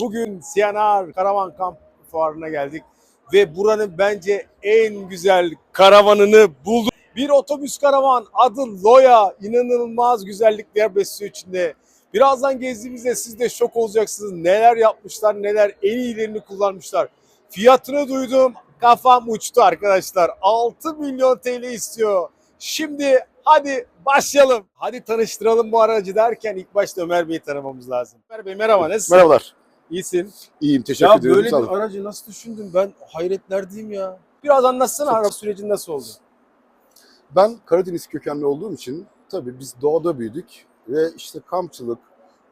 Bugün Siyanar Karavan Kamp Fuarı'na geldik ve buranın bence en güzel karavanını bulduk. Bir otobüs karavan adı Loya. İnanılmaz güzellikler besliyor içinde. Birazdan gezdiğimizde siz de şok olacaksınız. Neler yapmışlar, neler en iyilerini kullanmışlar. Fiyatını duydum, kafam uçtu arkadaşlar. 6 milyon TL istiyor. Şimdi hadi başlayalım. Hadi tanıştıralım bu aracı derken ilk başta Ömer Bey'i tanımamız lazım. Ömer Bey merhaba nasılsın? Merhabalar. İyisin. İyiyim. Teşekkür Ya ediyorum. böyle bir aracı nasıl düşündün? Ben hayretlerdeyim ya. Biraz anlatsana araba süreci nasıl oldu? Ben Karadeniz kökenli olduğum için tabii biz doğada büyüdük ve işte kampçılık,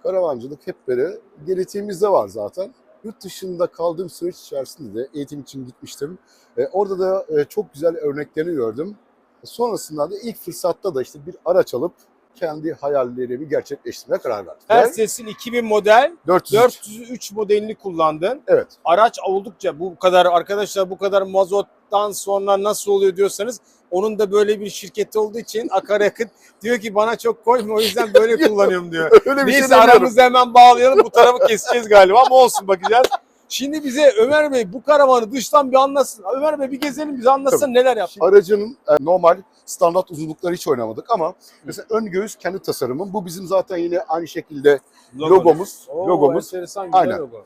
karavancılık hep böyle genetiğimizde var zaten. Yurt dışında kaldığım süreç içerisinde de eğitim için gitmiştim. E, orada da e, çok güzel örneklerini gördüm. Sonrasında da ilk fırsatta da işte bir araç alıp kendi hayallerimi gerçekleştirmeye karar verdim. Ve Mercedes'in 2000 model 403. 403 modelini kullandın. Evet. Araç oldukça bu kadar arkadaşlar bu kadar mazottan sonra nasıl oluyor diyorsanız onun da böyle bir şirketi olduğu için akaryakıt diyor ki bana çok koyma o yüzden böyle kullanıyorum diyor. Öyle bir şey Neyse demiyorum. aramızda hemen bağlayalım bu tarafı keseceğiz galiba ama olsun bakacağız. Şimdi bize Ömer Bey bu karavanı dıştan bir anlatsın. Ömer Bey bir gezelim bize anlatsın neler yaptın. Aracının e, normal standart uzunlukları hiç oynamadık ama mesela ön göğüs kendi tasarımım. Bu bizim zaten yine aynı şekilde logomuz. Oo, logomuz. enteresan güzel Aynen. logo.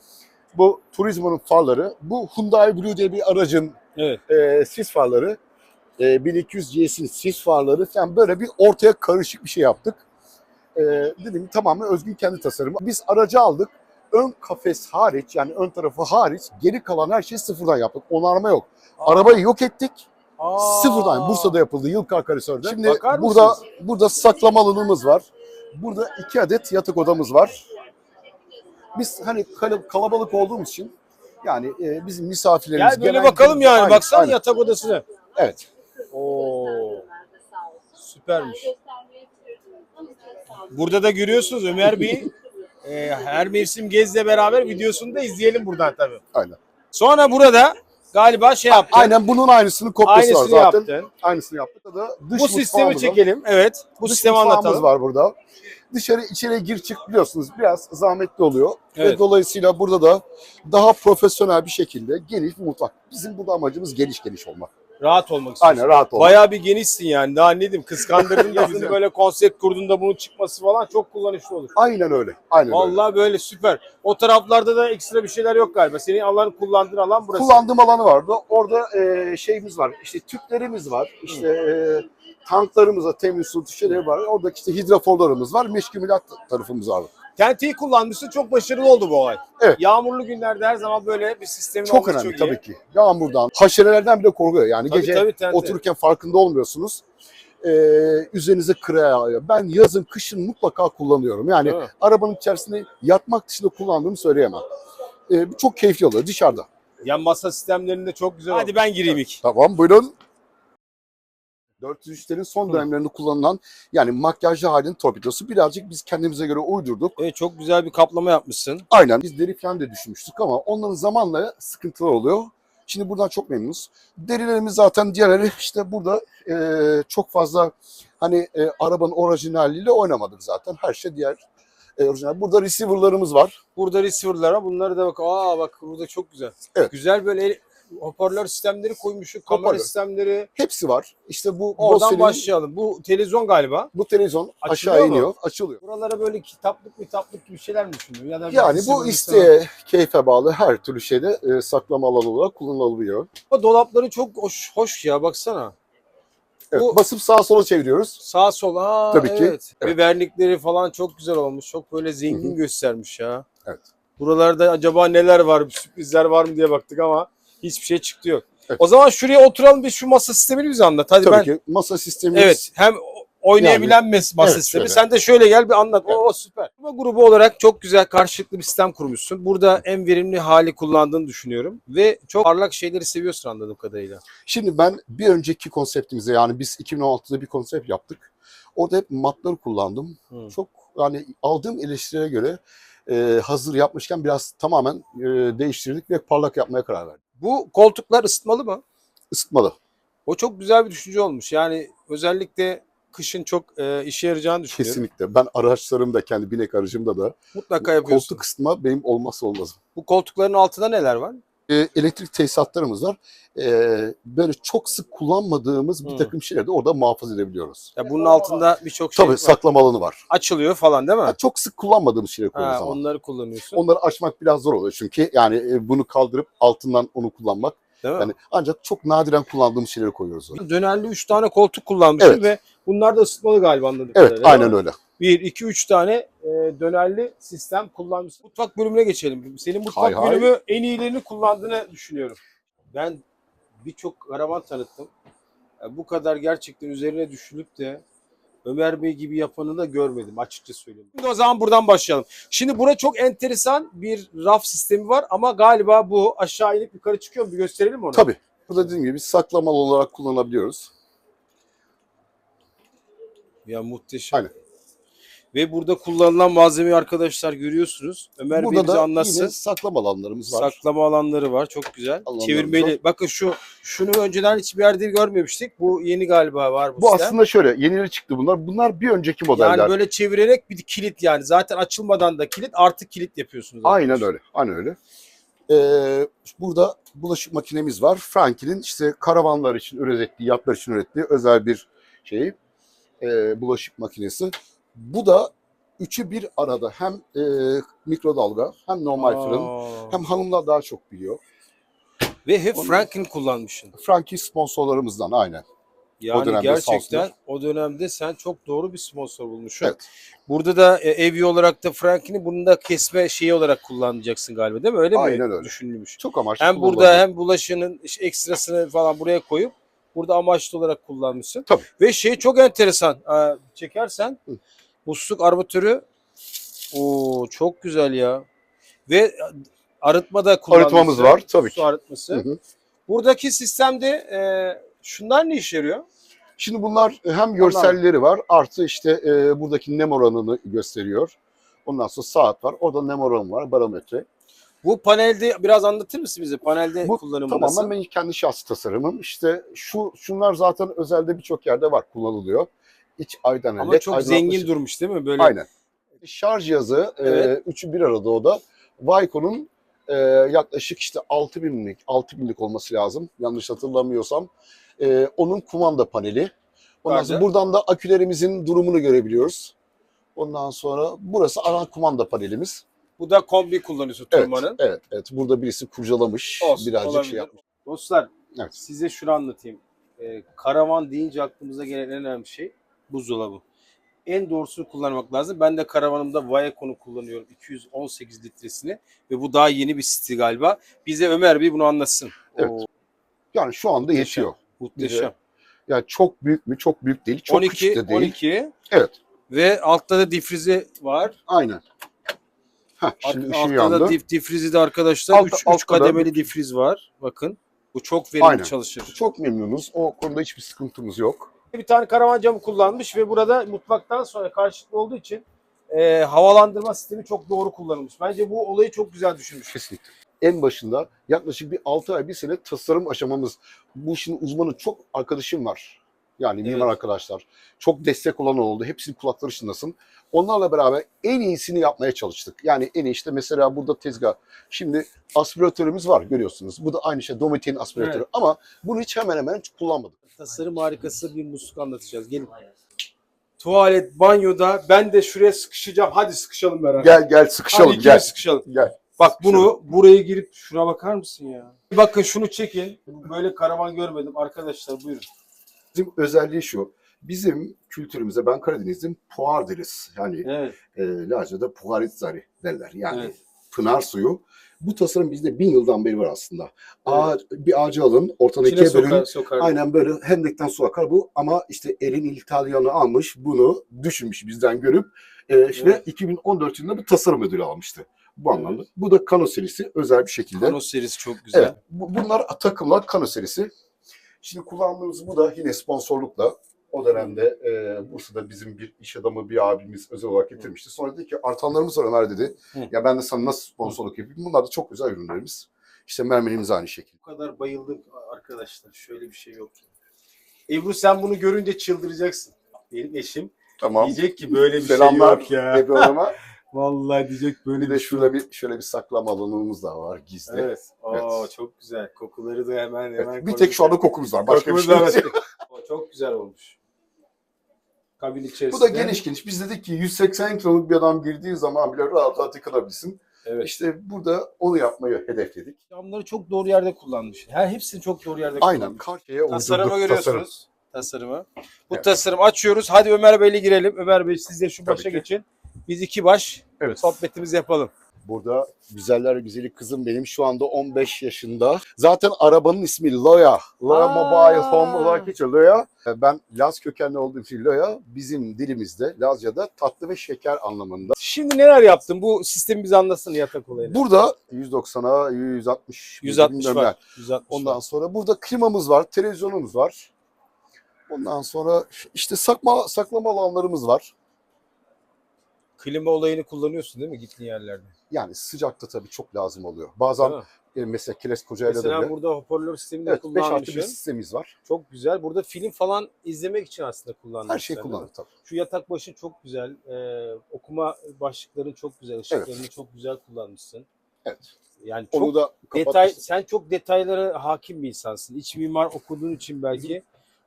Bu Turismo'nun farları. Bu Hyundai Blue diye bir aracın Evet. e, sis farları. E, 1200 GS'in sis farları falan böyle bir ortaya karışık bir şey yaptık. E, gibi tamamen özgün kendi tasarımı. Biz aracı aldık. Ön kafes hariç yani ön tarafı hariç geri kalan her şeyi sıfırdan yaptık. Onarma yok. Arabayı yok ettik. Aa. Sıfırdan Bursa'da yapıldı Yılkar Karisör'de. Şimdi Bakar burada mısınız? burada saklama alanımız var. Burada iki adet yatak odamız var. Biz hani kal- kalabalık olduğumuz için yani e, bizim misafirlerimiz Gel böyle bakalım yani. Aynen, Baksana aynen. yatak odasına. Evet. Oo. Süpermiş. Burada da görüyorsunuz Ömer Bey e, her mevsim gezle beraber videosunu da izleyelim buradan tabii. Aynen. Sonra burada galiba şey yaptın. Aynen bunun aynısının kopyası Aynısını var zaten. yaptın. Aynısını yaptık. Da dış Bu sistemi mutfağımız var. çekelim. Evet. Bu Dış sistemi mutfağımız anlatalım. var burada. Dışarı içeriye gir çık biliyorsunuz biraz zahmetli oluyor. Evet. Ve dolayısıyla burada da daha profesyonel bir şekilde geniş bir mutfak. Bizim burada amacımız geniş geniş olmak. Rahat olmak istiyorsun. Aynen rahat olmak. Bayağı bir genişsin yani. Daha ne diyeyim kıskandırdın da bizi böyle konsept kurduğunda bunun çıkması falan çok kullanışlı olur. Aynen öyle. Aynen öyle. Vallahi böyle süper. O taraflarda da ekstra bir şeyler yok galiba. Senin alan kullandığın alan burası. Kullandığım alanı vardı. Orada e, şeyimiz var. İşte tüplerimiz var. İşte e, tanklarımız var. Temiz su şeyleri var. Orada işte hidroforlarımız var. Meşgumulat tarafımız var. Tentiyi kullanmışsın çok başarılı oldu bu olay. Evet. Yağmurlu günlerde her zaman böyle bir sistemin Çok olması önemli çok iyi. tabii ki. Yağmurdan, haşerelerden bile korkuyor. Yani Tabii, gece tabii, tente. otururken farkında olmuyorsunuz. E, üzerinize kıraya yağıyor. Ben yazın, kışın mutlaka kullanıyorum. Yani mi? arabanın içerisinde yatmak dışında kullandığımı söyleyemem. E, bu çok keyifli oluyor dışarıda. Yan masa sistemlerinde çok güzel Hadi ben gireyim ilk. Tamam buyurun. 403'lerin son Hı. dönemlerinde kullanılan yani makyajlı halinin torpidosu birazcık biz kendimize göre uydurduk. Evet çok güzel bir kaplama yapmışsın. Aynen biz deri falan da düşünmüştük ama onların zamanla sıkıntılar oluyor. Şimdi buradan çok memnunuz. Derilerimiz zaten diğerleri işte burada e, çok fazla hani e, arabanın orijinaliyle oynamadık zaten. Her şey diğer e, orijinal. Burada receiver'larımız var. Burada receiver'lar var. Bunları da bak. Aa bak burada çok güzel. Evet. Güzel böyle el- hoparlör sistemleri koymuşsun. Kamera Hoparlör. sistemleri. Hepsi var. İşte bu Oradan Bosse'nin- başlayalım. Bu televizyon galiba. bu televizyon Açılıyor aşağı mu? iniyor, açılıyor. Buralara böyle kitaplık kitaplık gibi şeyler mi düşündün? Ya da Yani bu isteğe, keyfe bağlı her türlü şeyde e, saklama alanı olarak kullanılabiliyor. Ama dolapları çok hoş, hoş ya baksana. Evet, Bu- basıp sağa sola çeviriyoruz. Sağ sol aa Tabii ki. evet. Evet. Ve vernikleri falan çok güzel olmuş. Çok böyle zengin hı. göstermiş ya. Evet. Buralarda acaba neler var, sürprizler var mı diye baktık ama hiçbir şey çıktı yok. Evet. O zaman şuraya oturalım bir şu masa sistemini bize anlat. Hadi Tabii ben ki masa sistemimiz evet hem oynayabilen mes- masa Evet, sistemi. şöyle. Sen de şöyle gel bir anlat. Evet. Oo süper. Bu grubu olarak çok güzel karşılıklı bir sistem kurmuşsun. Burada en verimli hali kullandığını düşünüyorum ve çok parlak şeyleri seviyorsun anladığım kadarıyla. Şimdi ben bir önceki konseptimize yani biz 2016'da bir konsept yaptık. Orada hep matları kullandım. Hı. Çok yani aldığım eleştirilere göre e, hazır yapmışken biraz tamamen e, değiştirdik ve parlak yapmaya karar verdik. Bu koltuklar ısıtmalı mı? Isıtmalı. O çok güzel bir düşünce olmuş. Yani özellikle kışın çok e, işe yarayacağını düşünüyorum. Kesinlikle. Ben araçlarımda, kendi binek aracımda da Mutlaka yapıyorsun. koltuk ısıtma benim olmazsa olmazım. Bu koltukların altında neler var? E, elektrik tesisatlarımız var. E, böyle çok sık kullanmadığımız bir takım şeyleri de orada muhafaza edebiliyoruz. Ya bunun altında birçok şey Tabii var. saklama alanı var. açılıyor falan değil mi? Ha, çok sık kullanmadığımız şeyleri koyuyoruz Ha, ama. onları kullanıyorsun. Onları açmak biraz zor oluyor çünkü yani e, bunu kaldırıp altından onu kullanmak. değil mi? Yani ancak çok nadiren kullandığımız şeyleri koyuyoruz oraya. Dönerli 3 tane koltuk kullanmışsın Evet. ve bunlar da ısıtmalı galiba anladığım Evet, kadarıyla, aynen değil mi? öyle. 1, 2, 3 tane e, dönerli sistem kullanmışsın. Mutfak bölümüne geçelim. Senin mutfak Hay hay. bölümü en iyilerini kullandığını düşünüyorum. Ben birçok karavan tanıttım. Ya bu kadar gerçekten üzerine düşünüp de Ömer Bey gibi yapanı da görmedim açıkça söyleyeyim. Şimdi o zaman buradan başlayalım. Şimdi burada çok enteresan bir raf sistemi var ama galiba bu aşağı inip yukarı çıkıyor mu? Bir gösterelim mi onu? Tabii. Burada dediğim gibi saklamalı olarak kullanabiliyoruz. Ya muhteşem. Aynen. Ve burada kullanılan malzemeyi arkadaşlar görüyorsunuz. Ömer Bey bize anlatsın. yine saklama alanlarımız var. Saklama alanları var. Çok güzel. Çevirmeli. var. Bakın şu şunu önceden hiçbir yerde görmemiştik. Bu yeni galiba var bu, Bu sistem. aslında şöyle yenileri çıktı bunlar. Bunlar bir önceki modeller. yani böyle çevirerek bir kilit yani. Zaten açılmadan da kilit artık kilit yapıyorsunuz. Aynen arkadaşlar. öyle. Aynen öyle. Ee, burada bulaşık makinemiz var. Franklin'in işte karavanlar için ürettiği, yatlar için ürettiği özel bir şey. Ee, bulaşık makinesi. Bu da üçü bir arada hem e, mikrodalga hem normal fırın Aa. hem hanımlar daha çok biliyor. Ve hep Onu- Franklin kullanmışsın. Franklin sponsorlarımızdan aynen. Yani dönemde gerçekten olsunlar. o dönemde sen çok doğru bir sponsor bulmuşsun. Evet. Burada da e, evi olarak da Franklin'i bunun da kesme şeyi olarak kullanacaksın galiba değil mi? Öyle mi Aynen öyle. düşünülmüş? Çok amaçlı Hem burada hem bulaşığının ekstrasını falan buraya koyup burada amaçlı olarak kullanmışsın. Tabii. Ve şey çok enteresan. Aa, çekersen Hı. musluk armatörü o çok güzel ya. Ve arıtma da kullanmışsın. Arıtmamız var, tabii Su ki. arıtması. Hı hı. Buradaki sistemde e, şunlar ne işe yarıyor? Şimdi bunlar hem görselleri var artı işte e, buradaki nem oranını gösteriyor. Ondan sonra saat var. Orada nem oranı var, barometre. Bu panelde biraz anlatır mısın bize? Panelde Bu kullanımı nasıl? Tamamen benim kendi şahsi tasarımım. İşte şu şunlar zaten özelde birçok yerde var, kullanılıyor. İç aydan Ama çok zengin durmuş değil mi? Böyle Aynen. Şarj cihazı Evet. e, üçü bir arada o da. Vico'nun e, yaklaşık işte 6000'lik 6000'lik olması lazım. Yanlış hatırlamıyorsam. E, onun kumanda paneli. Ondan sonra buradan da akülerimizin durumunu görebiliyoruz. Ondan sonra burası ana kumanda panelimiz. Bu da kombi Evet, Turman'ın. evet, evet. Burada birisi kurcalamış, Olsun, birazcık olabilir. şey yapmış. Dostlar Evet. size şunu anlatayım. Ee, karavan deyince aklımıza gelen en önemli şey buzdolabı. En doğrusunu kullanmak lazım. Ben de karavanımda Vayecon'u kullanıyorum. 218 litresini. Ve bu daha yeni bir stil galiba. Bize Ömer Bey bunu anlatsın. Evet. Oo, Yani şu anda Muhteşem. yetiyor. muhteşem. Yani çok büyük mü? Çok büyük değil. Çok 12, küçük de değil. 12 Evet, ve altta da difrizi var. aynen. Heh, şimdi ışığı altta yandı. da dif, difrizi de arkadaşlar Altta- 3 altta da- kademeli difriz var. Bakın. Bu çok verimli Aynen. çalışır. Çok memnunuz. O konuda hiçbir sıkıntımız yok. bir tane karavan camı kullanmış ve burada mutfaktan sonra karşılıklı olduğu için e, havalandırma sistemi çok doğru kullanılmış. Bence bu olayı çok güzel düşünmüş. Kesinlikle. En başında yaklaşık bir 6 ay, bir sene tasarım aşamamız. Bu işin uzmanı çok arkadaşım var. Yani mimar Evet. arkadaşlar. Çok destek olan oldu. Hepsinin kulakları çınlasın. Onlarla beraber en iyisini yapmaya çalıştık. Yani en iyi işte mesela burada tezgah. Şimdi aspiratörümüz var görüyorsunuz. Bu da aynı şey Dometik'in aspiratörü. Evet. Ama bunu hiç hemen hemen hiç kullanmadık. Tasarım harikası bir musluk anlatacağız. Gelin. Tuvalet, banyoda ben de şuraya sıkışacağım. Hadi sıkışalım beraber. Gel gel Hadi sıkışalım ikimiz gel. sıkışalım. Gel. Bak bunu buraya girip şuna bakar mısın ya? Bakın şunu çekin. Böyle karavan görmedim arkadaşlar buyurun. Bizim özelliği şu. Bizim kültürümüze ben Karadeniz'im puar deriz. Yani Evet. e, Laca'da puharitzari derler. Yani Evet. pınar suyu. Bu tasarım bizde bin yıldan beri var aslında. Ağaç, bir ağacı alın, ortadan İçine ikiye bölün. sokar, sokar. Aynen böyle hendekten su akar bu ama işte elin İtalyanı almış bunu düşünmüş bizden görüp e, ve Evet. 2014 yılında bir tasarım ödülü almıştı. Bu Evet. anlamda. Bu da Kano serisi özel bir şekilde. Kano serisi çok güzel. Evet. Bu, bunlar takımlar Kano serisi. Şimdi kullandığımız bu da yine sponsorlukla o dönemde e, Bursa'da bizim bir iş adamı bir abimiz özel olarak getirmişti. Sonra dedi ki artanlarımız var Ömer dedi. Hı. Ya ben de sana nasıl sponsorluk yapayım? Bunlar da çok güzel ürünlerimiz. İşte mermerimiz aynı şekilde. Bu kadar bayıldık arkadaşlar. Şöyle bir şey yok. Ebru sen bunu görünce çıldıracaksın. benim eşim Tamam. diyecek ki böyle bir Selamlar şey yok ya. Ebru Hanım'a. Vallahi diyecek böyle Bir de şurada bir şöyle bir saklama alanımız da var gizli. Evet. Oo, Evet. çok güzel. Kokuları da hemen Evet, hemen Bir tek şu anda kokumuz var. Başka bir Kokumuz şey da yok. çok güzel olmuş. Kabin içerisinde. Bu da geniş geniş. Biz dedik ki 180 kiloluk bir adam girdiği zaman bile rahat rahat yıkanabilsin. Evet. İşte burada onu yapmayı hedefledik. Camları çok doğru yerde kullanmış. Her hepsini çok doğru yerde Aynen. kullanmış. Karşıya Tasarımı görüyorsunuz. Tasarımı. Bu Evet. tasarım açıyoruz. Hadi Ömer Bey'le girelim. Ömer Bey siz de şu Tabii başa ki. geçin. Biz iki baş Evet. sohbetimizi yapalım. Burada güzeller güzeli kızım benim şu anda 15 yaşında. Zaten arabanın ismi Loya. Loya Aa. Mobile Home olarak geçiyor Loya. Ben Laz kökenli olduğum için Loya bizim dilimizde Lazca'da tatlı ve şeker anlamında. Şimdi neler yaptın? Bu sistemi bize anlatsın yatak olayını. Burada 190'a 160 160 bilmiyorum var. ben. 160 Ondan var. sonra burada klimamız var, televizyonumuz var. Ondan sonra işte sakma, saklama alanlarımız var. Klima olayını kullanıyorsun değil mi gittiğin yerlerde? Yani sıcakta tabii çok lazım oluyor. Bazen Değil e, mesela Kiles Kocayla da Mesela bile. burada hoparlör sistemini de Evet 5 artı bir kullanmışsın. sistemimiz var. Çok güzel. Burada film falan izlemek için aslında kullanmışsın. Her şey değil mi? kullanılır tabii. Şu yatak başı çok güzel. Ee, okuma başlıkların çok güzel. Işıklarını çok güzel kullanmışsın. Evet. Yani çok Onu da detay, sen çok detaylara hakim bir insansın. İç mimar okuduğun için belki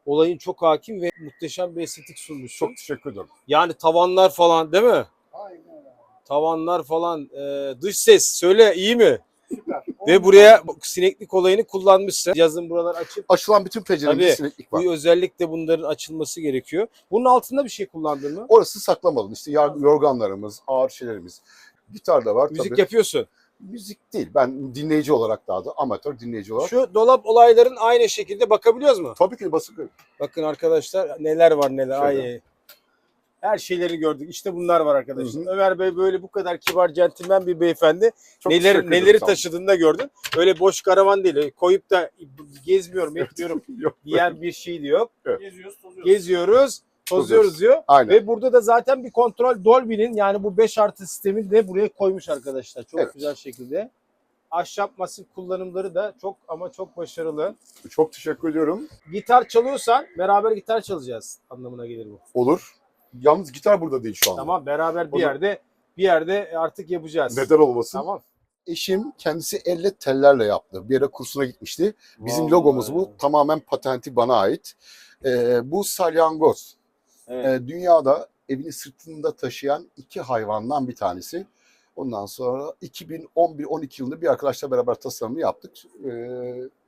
olayın çok hakim ve muhteşem bir estetik sunmuşsun. Çok teşekkür ederim. Yani tavanlar falan değil mi? Tavanlar falan, e, dış ses söyle iyi mi? Ve buraya bu sineklik olayını kullanmışsın. Yazın buralar açıp Açılan bütün penceremizde Tabii. sineklik var. bu özellikle bunların açılması gerekiyor. Bunun altında bir şey kullandın mı? Orası saklamalı. İşte yorganlarımız, ağır şeylerimiz. Gitar da var Müzik tabii. yapıyorsun. Müzik değil. Ben dinleyici olarak daha da amatör dinleyici olarak. Şu dolap olayların aynı şekilde bakabiliyoruz mu? Tabii ki basık. Bakın arkadaşlar neler var neler. Şöyle. Ay. Her şeyleri gördük. İşte bunlar var arkadaşlar. Hı hı. Ömer Bey böyle bu kadar kibar, centilmen bir beyefendi. Çok neler neleri taşıdığını da gördün. Öyle boş karavan değil. Koyup da gezmiyorum, etmiyorum Yok. diyen bir şey diyor. Evet. Geziyoruz, tozuyoruz. Geziyoruz, tozuyoruz diyor. Aynen. Ve burada da zaten bir kontrol Dolby'nin yani bu 5 artı sistemi de buraya koymuş arkadaşlar. Çok Evet. güzel şekilde. Ahşap masif kullanımları da çok ama çok başarılı. Çok teşekkür ediyorum. Gitar çalıyorsan beraber gitar çalacağız anlamına gelir bu. Olur. Yalnız gitar burada değil şu anda. Tamam beraber bir Olur. yerde bir yerde artık yapacağız. Neden olmasın? Tamam. Eşim kendisi elle tellerle yaptı. Bir yere kursuna gitmişti. Bizim Vallahi. logomuz bu. Tamamen patenti bana ait. Ee, bu salyangoz. Evet. Ee, dünyada evini sırtında taşıyan iki hayvandan bir tanesi. Ondan sonra 2011-12 yılında bir arkadaşla beraber tasarımını yaptık. Ee,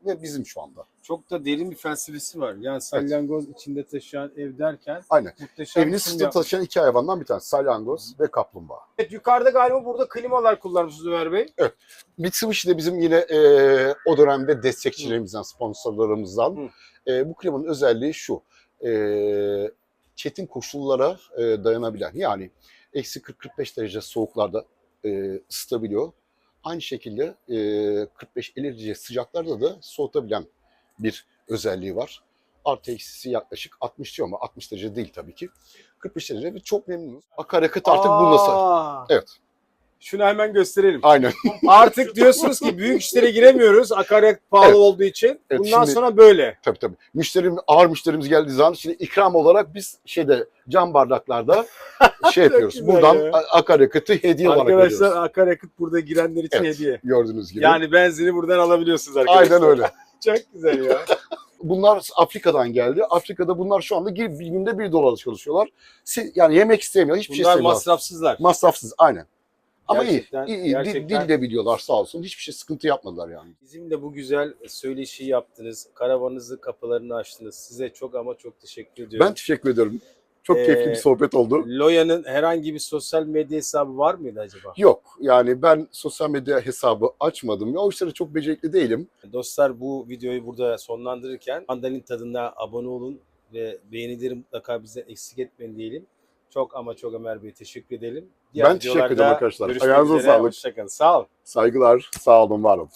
ve bizim şu anda. Çok da derin bir felsefesi var. Yani salyangoz içinde taşıyan ev derken Aynen. muhteşem Evini sırtında taşıyan iki hayvandan bir tanesi. Salyangoz ve kaplumbağa. Evet, yukarıda galiba burada klimalar kullanmışsınız Ömer Bey. Mitsubishi de bizim yine e, o dönemde destekçilerimizden, sponsorlarımızdan. Hı. E, bu klimanın özelliği şu. E, çetin koşullara e, dayanabilen. Yani eksi 40-45 derece soğuklarda e, ısıtabiliyor. Aynı şekilde e, 45-50 derece sıcaklarda da soğutabilen bir özelliği var. Artı eksisi yaklaşık 60 diyor ama 60 derece değil tabii ki. 45 derece ve çok memnunuz. Akaryakıt artık bununla sa- Aa! Evet. Şunu hemen gösterelim. Aynen. Artık diyorsunuz ki büyük işlere giremiyoruz akaryakıt pahalı Evet. olduğu için. Evet, Bundan şimdi- sonra böyle. Tabii tabii. Müşterim, ağır müşterimiz geldiği zaman şimdi ikram olarak biz şeyde cam bardaklarda şey yapıyoruz. güzel Buradan ya. a- akaryakıtı hediye olarak Arkadaşlar veriyoruz. akaryakıt burada girenler için Evet. hediye. Gördüğünüz gibi. Yani benzini buradan alabiliyorsunuz arkadaşlar. Aynen öyle. Çok güzel ya. Bunlar Afrika'dan geldi. Afrika'da bunlar şu anda bir bir günde bir dolara çalışıyorlar. Si- Yani yemek istemiyor, hiçbir şey Bunlar masrafsızlar. Masrafsız, aynen. Ama Gerçekten- iyi, iyi, gerçekten- dil de biliyorlar sağ olsun. Hiçbir şey sıkıntı yapmadılar yani. Bizim de bu güzel söyleşiyi yaptınız. Karavanınızın kapılarını açtınız. Size çok ama çok teşekkür ediyorum. Ben teşekkür ederim. Çok Ee, keyifli bir sohbet oldu. Loya'nın herhangi bir sosyal medya hesabı var mıydı acaba? Yok yani ben sosyal medya hesabı açmadım. O işlere çok becerikli değilim. Dostlar bu videoyu burada sonlandırırken mandalin tadına abone olun ve beğenileri mutlaka bizden eksik etmeyin diyelim. Çok ama çok Ömer Bey teşekkür edelim. Ben teşekkür ederim arkadaşlar. Ayağınıza üzere. sağlık. Hoşçakalın. Sağ olun. Saygılar, sağ olun, var olun.